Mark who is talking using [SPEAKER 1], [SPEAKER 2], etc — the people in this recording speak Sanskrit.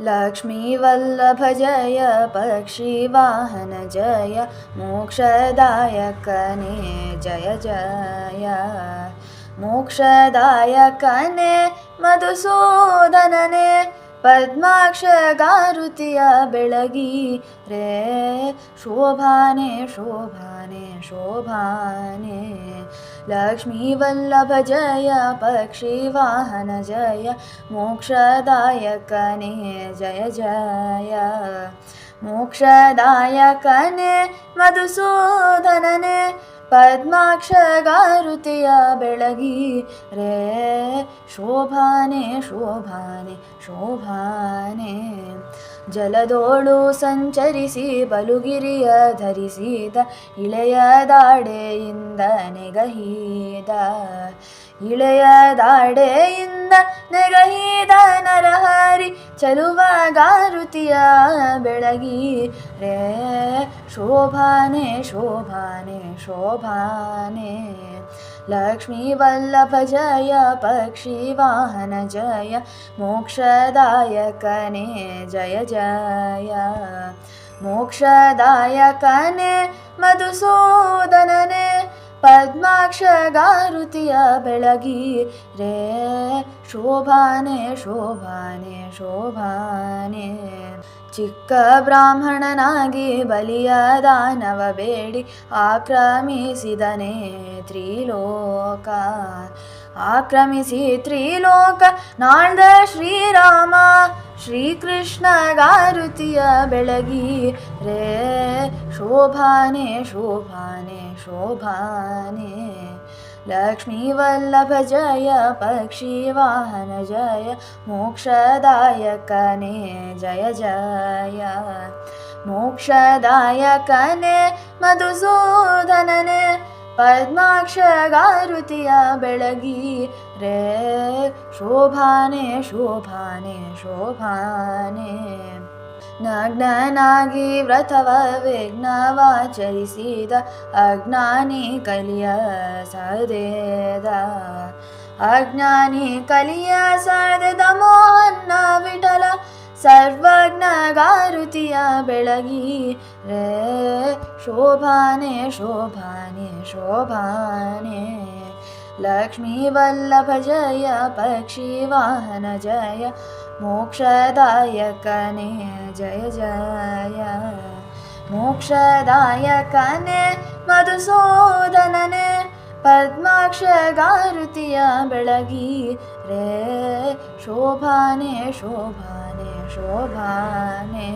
[SPEAKER 1] लक्ष्मीवल्लभ जय पक्षिवाहन जय मोक्षदायकने जय जय। मोक्षदायकने मधुसूदनने पद्माक्ष गारुतिय बेळगी रे। शोभाने शोभाने शोभाने लक्ष्मीवल्लभ जय पक्षिवाहन जय मोक्षदायकने जय जय। मोक्षदायकने मधुसूदनने पद्माक्ष बेळगी। रे शोभाने शोभाने शोभाने ಜಲದೋಳು ಸಂಚರಿಸಿ ಬಲುಗಿರಿಯ ಧರಿಸಿದ ಇಳೆಯ ದಾಡೆಯಿಂದ ನೆಗಹೀದ ಇಳೆಯ ದಾಡೆಯಿಂದ ನೆಗಹೀದ ನರಹರಿ ಚಲುವ ಗಾರುತಿಯ ಬೆಳಗಿ ರೇ ಶೋಭಾನೆ ಶೋಭಾನೆ ಶೋಭಾನೆ लक्ष्मीवल्लभ जय पक्षिवाहन जय मोक्षदायकने जय जय मोक्षदायकने मधुसूदनने ಪದ್ಮಾಕ್ಷಗಾರುತಿಯ ಬೆಳಗಿ ರೇ ಶೋಭಾನೆ ಶೋಭಾನೆ ಶೋಭಾನೆ ಚಿಕ್ಕ ಬ್ರಾಹ್ಮಣನಾಗಿ ಬಲಿಯ ದಾನವ ಬೇಡಿ ಆಕ್ರಮಿಸಿದನೇ ತ್ರಿಲೋಕ ಆಕ್ರಮಿಸಿ ತ್ರಿಲೋಕ ನಾಳ್ದ ಶ್ರೀರಾಮ ಶ್ರೀಕೃಷ್ಣ ಗಾರುತಿಯ ಬೆಳಗಿ ರೇ ಶೋಭಾನೆ ಶೋಭಾನೆ ಶೋಭಾನೆ लक्ष्मीवल्लभ जय पक्षिवाहन जय मोक्षदायकने जय जय मोक्षदायकने मधुसूदनने पद्माक्ष गारुतिय बेळगी रे शोभाने शोभाने शोभाने ನಗ್ನನಾಗಿ ವ್ರತವ ವಿಘ್ನವಾಚರಿಸಿದ ಅಜ್ಞಾನಿ ಕಲಿಯ ಸದೇದ ಅಜ್ಞಾನಿ ಕಲಿಯ ಸದೆದ ಮೋಹನ್ನ ವಿಠಲ ಸರ್ವಜ್ಞ ಗಾರುತಿಯ ಬೆಳಗಿ ರೇ ಶೋಭಾನೆ ಶೋಭಾನೆ शोभाने। लक्ष्मीवल्लभ जय पक्षीवाहन जय मोक्षदायकने जय जय। मोक्षदायकने मधुसूदनने पद्माक्ष गरुति य रे। शोभाने शोभाने शोभाने।